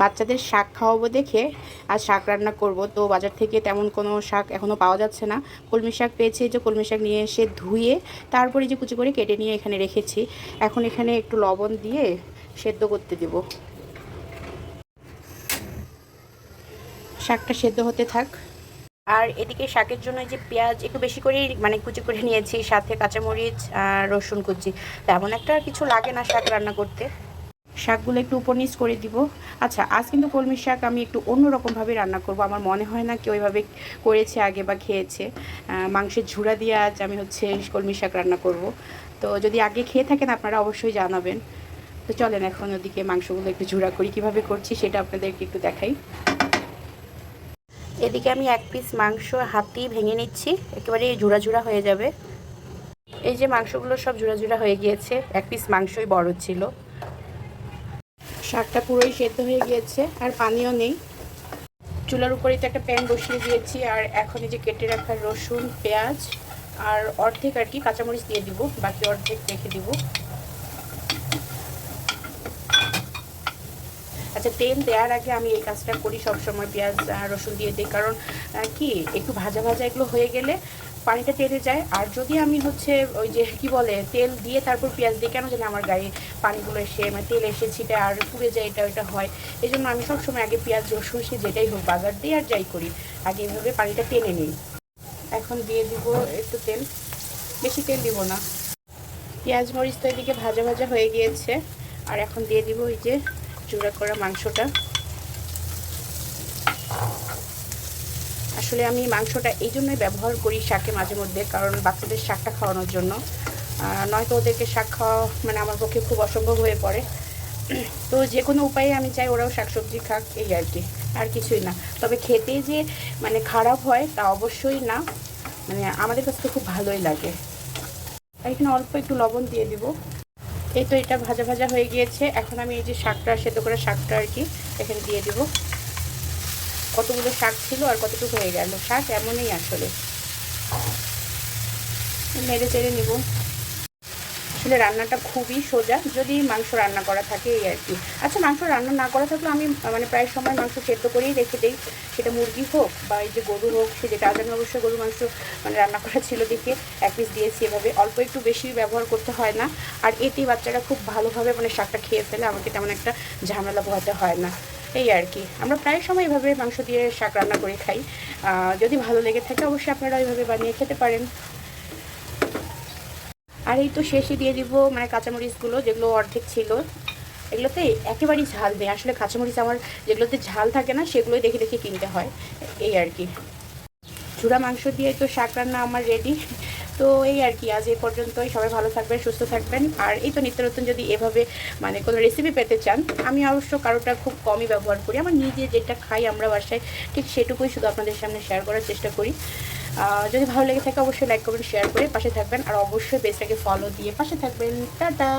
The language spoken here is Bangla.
বাচ্চাদের শাক খাওয়াবো দেখে আর শাক রান্না করব। তো বাজার থেকে তেমন কোনো শাক এখনও পাওয়া যাচ্ছে না। কলমি শাক পেয়েছি যে কলমি শাক নিয়ে এসে ধুয়ে তারপরে যে কুচি করে কেটে নিয়ে এখানে রেখেছি। এখন এখানে একটু লবণ দিয়ে সেদ্ধ করতে দেব। শাকটা সেদ্ধ হতে থাক। আর এদিকে শাকের জন্য যে পেঁয়াজ একটু বেশি করেই মানে কুচি করে নিয়েছি, সাথে কাঁচামরিচ আর রসুন কুচি। তেমন একটা কিছু লাগে না শাক রান্না করতে। শাকগুলো একটু উপর নিচ করে দিব। আচ্ছা আজ কিন্তু কলমি শাক আমি একটু অন্যরকমভাবে রান্না করব। আমার মনে হয় না কেউ ওইভাবে করেছে আগে বা খেয়েছে। মাংসের ঝুড়া দিয়ে আজ আমি হচ্ছে কলমি শাক রান্না করব। তো যদি আগে খেয়ে থাকেন আপনারা অবশ্যই জানাবেন। তো চলেন এখন ওদিকে মাংসগুলো একটু ঝুড়া করি। কীভাবে করছি সেটা আপনাদেরকে একটু দেখাই। এদিকে আমি এক পিস মাংস হাতেই ভেঙে নিচ্ছি। একেবারে ঝুড়া ঝুড়া হয়ে যাবে। এই যে মাংসগুলো সব ঝুড়া ঝুড়া হয়ে গিয়েছে, এক পিস মাংসই বড় ছিল। শাকটা পুরোই সেদ্ধ হয়ে গিয়েছে, আর পানিও নেই। চুলার উপরে তো একটা প্যান বসিয়ে দিয়েছি, আর এখন এই যে কেটে রাখা রসুন, পেঁয়াজ, আর অর্ধেক আর কি কাঁচামরিচ দিয়ে দিব, বাকি অর্ধেক রেখে দিব। আচ্ছা তেল দেওয়ার আগে আমি এই কাজটা করি, সবসময় পেঁয়াজ রসুন দিয়ে দিই। কারণ কি, একটু ভাজা ভাজা এগুলো হয়ে গেলে পানিটা টেনে যায়। আর যদি আমি হচ্ছে ওই যে, কি বলে, তেল দিয়ে তারপর পেঁয়াজ দিয়ে কেন জানি আমার গায়ে পানিগুলো এসে মানে তেল এসে ছিটে আর পুড়ে যায়, এটা, ওইটা হয়। এই জন্য আমি সবসময় আগে পেঁয়াজ, রসুন, সে যেটাই হোক, বাজার দিয়ে আর যাই করি। আগে এভাবে পানিটা টেনে নিই। এখন দিয়ে দিব একটু তেল। বেশি তেল দিব না। পেঁয়াজ, মরিচ তো এদিকে ভাজা ভাজা হয়ে গিয়েছে। আর এখন দিয়ে দিব ওই যে চূড়া করা মাংসটা। আসলে আমি মাংসটা এই জন্যই ব্যবহার করি শাকে মাঝে মধ্যে, কারণ বাচ্চাদের শাকটা খাওয়ানোর জন্য। নয়তো ওদেরকে শাক খাওয়া মানে আমার পক্ষে খুব অসম্ভব হয়ে পড়ে। তো যে কোনো উপায়ে আমি চাই ওরাও শাকসবজি খাক, এই আর কি, আর কিছুই না। তবে খেতে যে মানে খারাপ হয় তা অবশ্যই না। মানে আমাদের কাছে খুব ভালোই লাগে। এখানে অল্প একটু লবণ দিয়ে দিব। এই তো এটা ভাজা ভাজা হয়ে গিয়েছে। এখন আমি এই যে শাকটা, সেদ্ধ করে শাকটা আর কি, এখানে দিয়ে দেব। কতগুলো শাক ছিল আর কতটুকু হয়ে গেল? শাক এমনই আসলে। মেরে চেড়ে নিব। আসলে রান্নাটা খুবই সোজা, যদি মাংস রান্না করা থাকে এই আর কি। আচ্ছা মাংস রান্না না করা থাকলে আমি মানে প্রায় সময় মাংস সেদ্ধ করেই রেখে দিই। সেটা মুরগি হোক বা এই যে গরু হোক, সে যেটা আজ আমি অবশ্যই গরু মাংস মানে রান্না করা ছিল দেখে এক পিস দিয়েছি এভাবে। অল্প একটু বেশি ব্যবহার করতে হয় না। আর এতেই বাচ্চারা খুব ভালোভাবে মানে শাকটা খেয়ে ফেলে, আমাকে তেমন একটা ঝামেলা পোহাতে হয় না। এই আর কি। আমরা প্রায় সময় এভাবে মাংস দিয়ে শাক রান্না করে খাই। যদি ভালো লেগে থাকে, অবশ্যই আপনারা এইভাবে বানিয়ে খেতে পারেন। আর এই তো শেষে দিয়ে দিব মানে কাঁচামরিচগুলো যেগুলো অর্ধেক ছিল। এগুলোতে একেবারেই ঝাল দেয় আসলে কাঁচামরিচ আমার যেগুলোতে ঝাল থাকে না, সেগুলোই দেখে দেখে কিনতে হয়। এই আর কি। চূড়া মাংস দিয়ে তো শাক রান্না আমার রেডি তো এই আর কি, আজ এই পর্যন্তই। সবাই ভালো থাকবেন, সুস্থ থাকবেন। আর এই তো নিত্য নতুন যদি এভাবে মানে কোনো রেসিপি পেতে চান, আমি অবশ্য কারোটা খুব কমই ব্যবহার করি। আমার নিজে যেটা খাই আমরা বাসায়, ঠিক সেটুকুই শুধু আপনাদের সামনে শেয়ার করার চেষ্টা করি। যদি ভালো লেগে থাকে অবশ্যই লাইক করবেন শেয়ার করে পাশে থাকবেন। আর অবশ্যই পেজটাকে ফলো দিয়ে পাশে থাকবেন। টাটা!